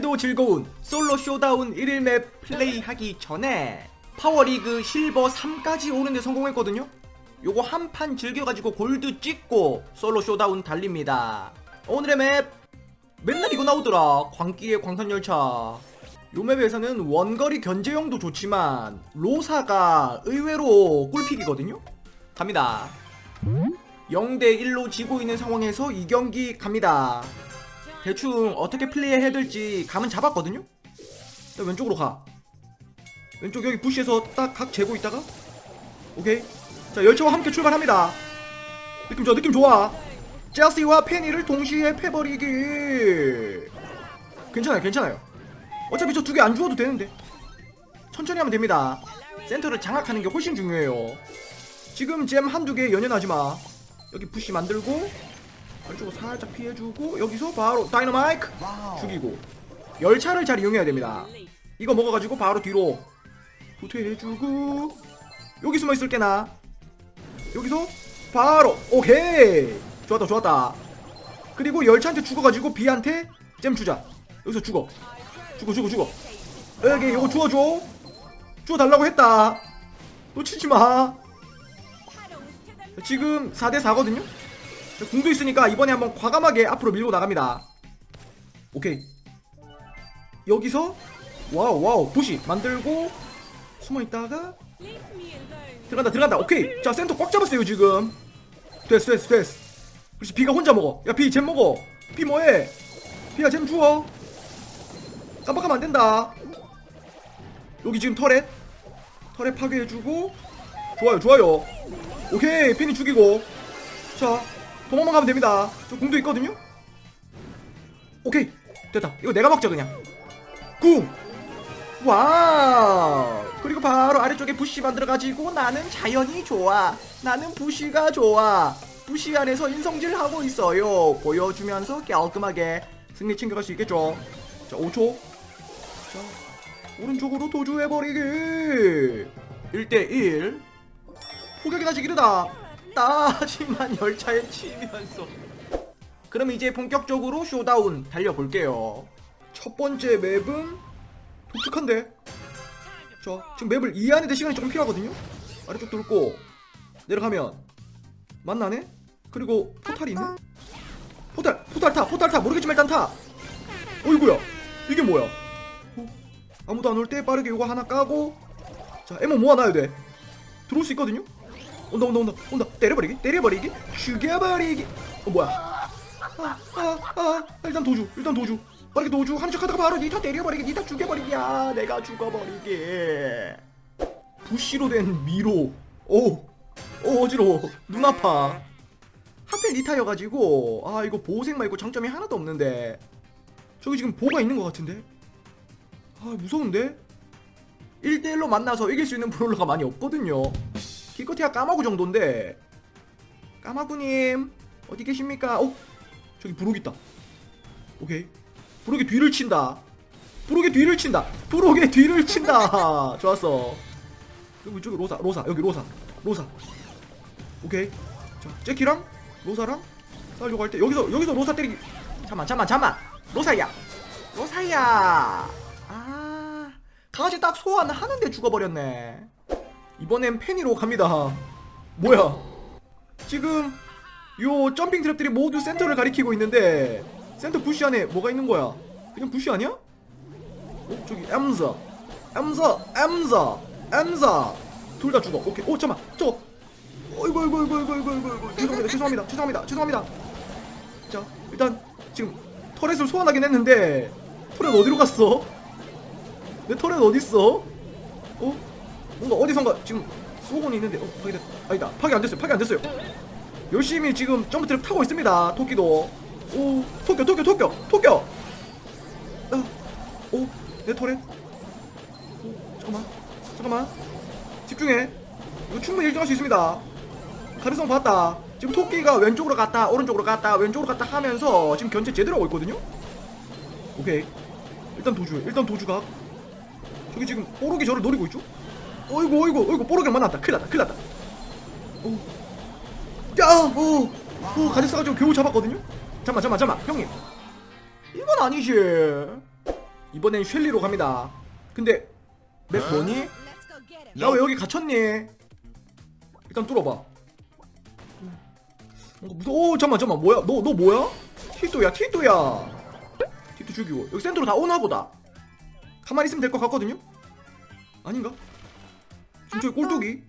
오늘도 즐거운 솔로 쇼다운 1일 맵 플레이하기 전에 파워리그 실버 3까지 오는데 성공했거든요? 요거 한 판 즐겨가지고 골드 찍고 솔로 쇼다운 달립니다. 오늘의 맵 맨날 이거 나오더라. 광기의 광산열차. 요 맵에서는 원거리 견제용도 좋지만 로사가 의외로 꿀픽이거든요? 갑니다. 0대1로 지고 있는 상황에서 이 경기 갑니다. 대충 어떻게 플레이해야 될지 감은 잡았거든요? 자, 왼쪽으로 가. 왼쪽 여기 부시에서 딱 각 재고 있다가 오케이. 자, 열차와 함께 출발합니다. 느낌 좋아, 느낌 좋아. 첼시와 페니를 동시에 패버리기. 괜찮아요, 괜찮아요. 어차피 저 두 개 안 주워도 되는데. 천천히 하면 됩니다. 센터를 장악하는 게 훨씬 중요해요. 지금 잼 한두 개 연연하지 마. 여기 부시 만들고 아래쪽으로 살짝 피해주고 여기서 바로 다이너마이크 죽이고 열차를 잘 이용해야 됩니다. 이거 먹어가지고 바로 뒤로 후퇴해주고 여기 숨어 있을 게나? 여기서 바로 오케이! 좋았다 좋았다. 그리고 열차한테 죽어가지고 비한테 잼 주자. 여기서 죽어. 죽어 죽어 죽어. 여기 이거 주워줘. 주워달라고 했다. 놓치지마. 지금 4대4거든요 궁도 있으니까 이번에 한번 과감하게 앞으로 밀고 나갑니다. 오케이. 여기서 와우 와우. 부시 만들고 숨어 있다가 들어간다 들어간다. 오케이. 자 센터 꽉 잡았어요 지금. 됐어 됐어 됐어. 그렇지 비가 혼자 먹어. 야비잼 먹어. 비 뭐해? 비야 잼 주워. 깜빡하면 안 된다. 여기 지금 터렛. 터렛 파괴해주고. 좋아요 좋아요. 오케이 펜이 죽이고. 자 도망만 가면 됩니다. 저 궁도 있거든요? 오케이. 됐다. 이거 내가 먹자 그냥. 궁 와우. 그리고 바로 아래쪽에 부시 만들어가지고 나는 자연이 좋아. 나는 부시가 좋아. 부시 안에서 인성질 하고 있어요. 보여주면서 깔끔하게 승리 챙겨갈 수 있겠죠? 자 5초. 자 오른쪽으로 도주해버리기. 1대1 포격이 나지 기르다 따지만 열차에 치면서. 그럼 이제 본격적으로 쇼다운 달려볼게요. 첫 번째 맵은 독특한데? 자 지금 맵을 이해하는데 시간이 조금 필요하거든요? 아래쪽 뚫고. 내려가면 만나네? 그리고 포탈이 있네 포탈 포탈 타 포탈 타. 모르겠지만 일단 타. 어이구야. 이게 뭐야? 어? 아무도 안 올 때 빠르게 이거 하나 까고. 자 에모 모아놔야 돼. 들어올 수 있거든요 온다 온다 온다 온다. 때려버리기 때려버리기 죽여버리기. 어 뭐야? 아아아 아, 아, 일단 도주 일단 도주. 빠르게 도주. 하는 척하다가 바로 니타 때려버리기 니타 죽여버리기야 내가 죽어버리기 부시로 된 미로. 오, 오 어지러워. 눈 아파. 하필 니타여가지고 아 이거 보호색 말고 장점이 하나도 없는데. 저기 지금 보가 있는 것 같은데? 아 무서운데? 1대1로 만나서 이길 수 있는 브롤러가 많이 없거든요 기껏해야 까마구 정도인데. 까마구님 어디 계십니까? 어? 저기 브록 있다. 오케이. 브록의 뒤를 친다. 브록의 뒤를 친다. 브록의 뒤를 친다. 좋았어. 그리고 이쪽에 로사 로사. 여기 로사. 로사. 오케이. 자 제키랑 로사랑 싸우려고 할 때 여기서 여기서 로사 때리기. 잠만 잠만 잠만. 로사야. 로사야. 아 강아지 딱 소환하는데 죽어버렸네 이번엔 페니로 갑니다. 뭐야? 지금 요 점핑 트랩들이 모두 센터를 가리키고 있는데 센터 부시 안에 뭐가 있는 거야? 그냥 부시 아니야? 어 저기 엠자 엠자 엠자 엠자 둘다 죽어. 오케이. 오 잠만. 저거. 어이구 어이구 어이구 어이구 어이구 어이구 어이구. 죄송합니다. 죄송합니다. 죄송합니다. 죄송합니다. 자 일단 지금 터렛을 소환하긴 했는데 터렛 어디로 갔어? 내 터렛 어딨어? 어? 뭔가 어디선가 지금 쏘고는 있는데 어 파괴됐 아니다. 파괴 안 됐어요. 파괴 안 됐어요. 열심히 지금 점프 트랩 타고 있습니다. 토끼도. 오 토끼 토끼 토끼 토끼. 아오내 터렛 오 잠깐만 잠깐만. 집중해. 이거 충분히 1등 할수 있습니다. 가능성 봤다. 지금 토끼가 왼쪽으로 갔다 오른쪽으로 갔다 왼쪽으로 갔다 하면서 지금 견제 제대로 하고 있거든요? 오케이. 일단 도주 일단 도주가 저기 지금 뽀록이 저를 노리고 있죠 어이구 어이구 어이구 뽀록이 만났다 큰일 났다 큰일 났다 오. 야, 오, 오, 가지 싸가지고 겨우 잡았거든요. 잠만, 잠만, 잠만, 형님. 이건 아니지. 이번엔 쉘리로 갑니다 근데 맵 뭐니? Let's go get him. 나왜 여기 갇혔니? 일단 뚫어봐 무서워 오 잠만 잠만 뭐야 너너 뭐야? 티또야 티또야 티또 죽이고 여기 센터로 다 오나 보다 가만히 있으면 될 것 같거든요? 아닌가? 저기 꼴뚜기?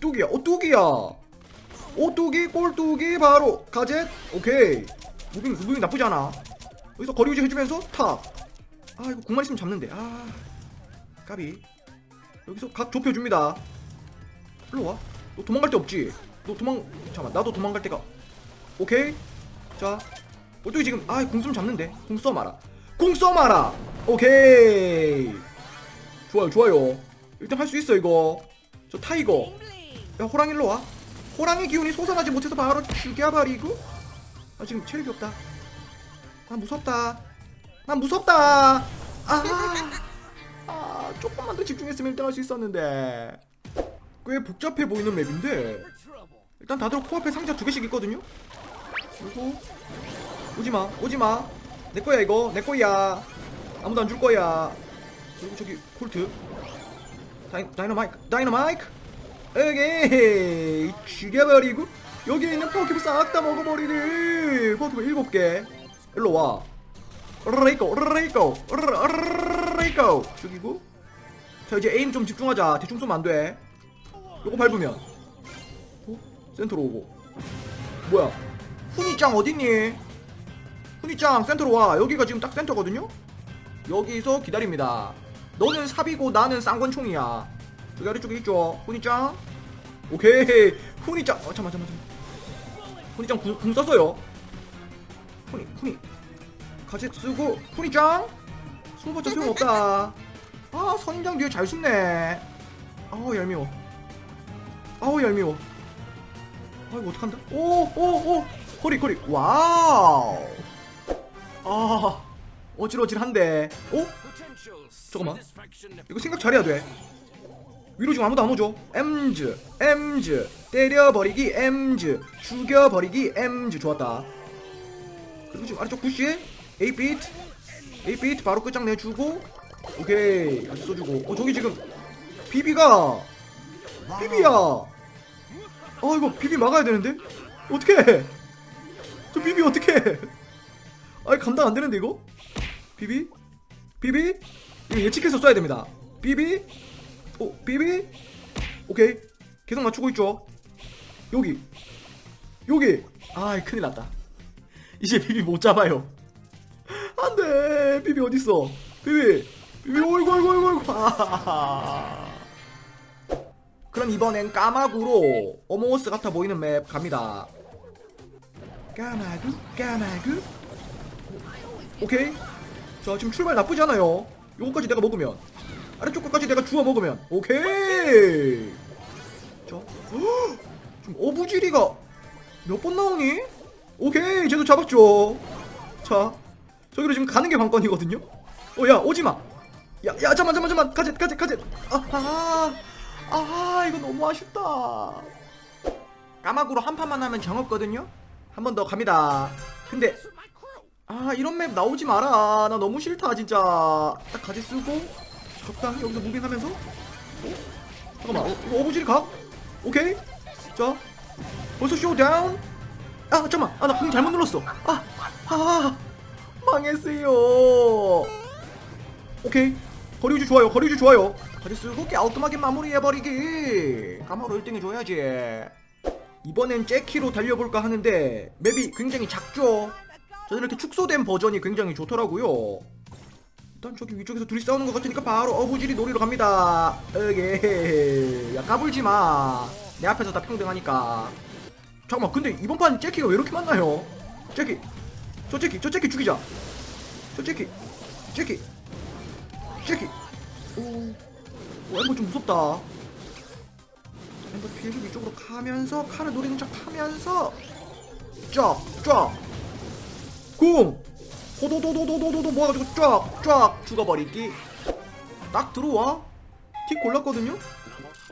뚜기야. 어 뚜기야. 오뚜기? 꼴뚜기 바로. 가젯? 오케이. 무빙 무빙 나쁘지 않아. 여기서 거리 유지 해주면서 탑아 이거 공만 있으면 잡는데. 아 까비. 여기서 각 좁혀줍니다. 일로 와너 도망갈 데 없지? 너 도망 잠깐만. 나도 도망갈 데가. 오케이. 자 꼴뚜기 지금 아 공수면 잡는데. 공 써마라. 공 써마라. 오케이. 좋아요 좋아요 일단 할수 있어 이거. 저 타이거. 야 호랑이 일로 와. 호랑이 기운이 솟아나지 못해서 바로 죽여버리고. 아 지금 체력이 없다. 나 무섭다. 나 무섭다. 아, 아 조금만 더 집중했으면 1등 할 수 있었는데. 꽤 복잡해 보이는 맵인데. 일단 다들 코앞에 상자 두 개씩 있거든요? 그리고 오지마 오지마. 내 거야 이거. 내 거야. 아무도 안 줄 거야. 그리고 저기 콜트 다이, 다이너마이크 다이너마이크? 오케이 죽여버리고 여기 있는 포켓몬 싹 다 먹어버리네. 포켓몬 일곱 개. 일로 와. 레이코 레이코 레이코 죽이고. 자 이제 에임 좀 집중하자. 대충 쏘면 안돼. 요거 밟으면. 어? 센터로 오고. 뭐야? 훈이짱 어딨니? 훈이짱 센터로 와. 여기가 지금 딱 센터거든요? 여기서 기다립니다 너는 삽이고 나는 쌍권총이야. 저기 아래쪽에 있죠 훈이짱. 오케이. 훈이짱. 어 잠만 잠만 잠만. 훈이짱 궁, 궁 썼어요. 훈이 훈이. 가젯 쓰고 훈이짱. 숨어봤자 소용없다 아 선인장 뒤에 잘 숨네. 아우 얄미워. 아우 얄미워. 아 이거 어떡한다. 오오오. 거리 거리. 와우. 아 어질어질한데. 오? 잠깐만. 이거 생각 잘해야 돼. 위로 지금 아무도 안 오죠? 엠즈 엠즈. 때려버리기 엠즈. 죽여버리기 엠즈. 좋았다. 그리고 지금 아래쪽 푸시. 8비트 8비트 바로 끝장내주고. 오케이. 같이 써주고. 어 저기 지금 비비가. 비비야. 어 이거 비비 막아야 되는데? 어떻게 저 비비 어떻게 아이 감당 안 되는데 이거 비비? 비비? 이거 예측해서 써야 됩니다. 비비? 오 비비? 오케이. 계속 맞추고 있죠? 여기. 여기. 아이 큰일 났다. 이제 비비 못 잡아요. 안돼. 비비 어딨어? 비비. 비비 어이구 어이구 어이구 아. 그럼 이번엔 까마구로 어모스 같아 보이는 맵 갑니다. 까마구 까마구. 오케이 자 지금 출발 나쁘지 않아요. 요거까지 내가 먹으면. 아래쪽 거까지 내가 주워 먹으면. 오케이! 자 헉! 지금 어부지리가 몇 번 나오니? 오케이 쟤도 잡았죠. 자 저기로 지금 가는 게 관건이거든요? 어야 오지마! 야 야 잠만 잠만 잠만! 가젯 가젯 가젯! 아아 아 이거 너무 아쉽다. 까마구로 한 판만 하면 정 없거든요? 한 번 더 갑니다. 근데 아 이런 맵 나오지 마라. 나 너무 싫다 진짜. 딱 가지 쓰고 적당히 여기서 무빙하면서. 어? 잠깐만 어, 이거 어부지리 가? 오케이. 자 벌써 쇼다운. 아 잠깐만. 아나 공 잘못 눌렀어. 아, 아 망했어요. 오케이. 거리 유지 좋아요 거리 유지 좋아요. 거리 쓰고 깔끔하게 마무리해버리기. 까마로 1등 해줘야지. 이번엔 잭키로 달려볼까 하는데 맵이 굉장히 작죠 저는 이렇게 축소된 버전이 굉장히 좋더라고요. 일단 저기 위쪽에서 둘이 싸우는 것 같으니까 바로 어부지리 노리러 갑니다. 에게. 야 까불지마. 내 앞에서 다 평등하니까. 잠깐만 근데 이번 판 잭키가 왜 이렇게 많나요? 잭키. 저 잭키 저 잭키 죽이자. 저 잭키. 잭키. 잭키. 오, 오 엠버 좀 무섭다. 엠버 피해주고 이쪽으로 가면서 칼을 노리는 척 하면서 쫙쫙 궁 호도도도도도도 모아가지고 쫙쫙 죽어버리기. 딱 들어와. 틱 골랐거든요?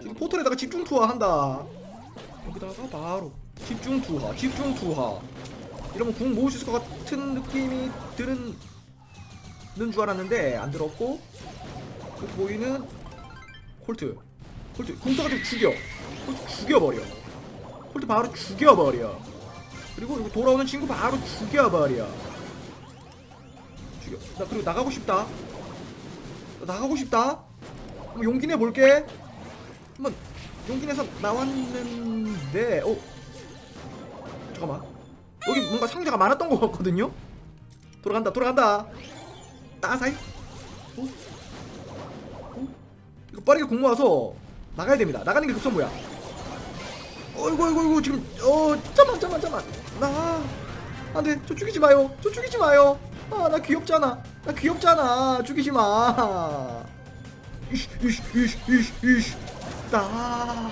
지금 포털에다가 집중 투하한다. 여기다가 바로 집중 투하 집중 투하. 이러면 궁 모을 수 있을 것 같은 느낌이 드는 줄 알았는데 안 들었고 여기 보이는 콜트. 콜트 궁서가지고 죽여. 콜트 죽여버려. 콜트 바로 죽여버려 그리고 이거 돌아오는 친구 바로 죽여버려 죽여. 나 그리고 나가고 싶다. 나 나가고 싶다. 한번 용기 내 볼게. 한번 용기 내서 나왔는데 어? 잠깐만. 여기 뭔가 상자가 많았던 것 같거든요? 돌아간다 돌아간다. 따사이. 어? 어? 이거 빠르게 공 모아서 나가야 됩니다. 나가는 게 급선무야 어이구 어이구 어이구 지금 어 잠만 잠만 잠만. 나 안돼 저 죽이지 마요. 저 죽이지 마요. 아 나 귀엽잖아. 나 귀엽잖아. 죽이지 마. 이씨 이씨 이씨 이씨 이씨. 나